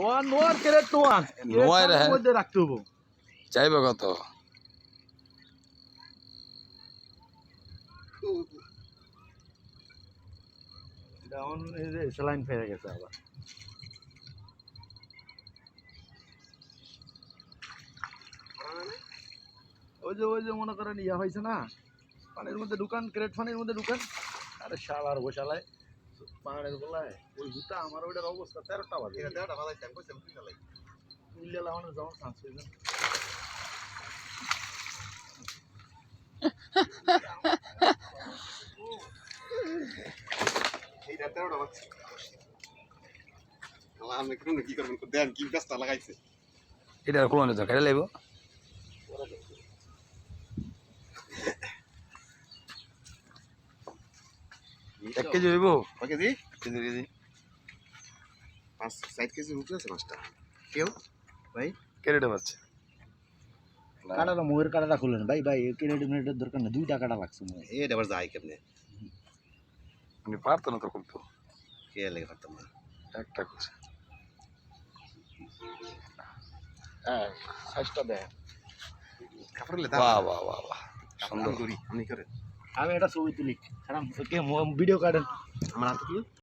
নোয়ার নোয়ার carat নোয়ার নোয়ার। মধ্যে রাখতে হব। চাইবে কত? স্যালাইন ফেরে গেছে আবার। ওই যে ওই যে মনে করেন ইয়া হয়েছে না? পানির মধ্যে দোকান ক্রেট পানির মধ্যে দোকান আরে শাল আর বসালায় পাহাড়ের গোলায় ওই জুতা আমার ওইটার অবস্থা তেরোটা বাজে। লাগানোর যাওয়ার চান্স হয়েছে। আমি কোনো কি করবেন? দেন কি ব্যস্ত লাগাইছে। এটা তো কেটে লাগবো এক কেজি হইব কয় কেজি? KG KG. পাঁচ ষাট কেজি উঠে আছে মাছটা কেউ? ভাই? কেটে পাচ্ছে কাটাটা মোয়ের কাটাটা খুললেন ভাই ভাই ক্রেডিট মিনিটের দরকার নেই। দুইটা কাটা লাগছে মোয়ের এ আবার যাই কেমনে? আমি পারতো না তো। খুলতো কে লেগে পারতাম না? একটা করছে হ্যাঁ সাইজটা দেয় কাপড় লে বাহ বাহ বাহ বাহ। সুন্দর। করি আমি করে আমি এটা ছবি তুলি খারাপ ভিডিও কার্ডেন আমার হাতে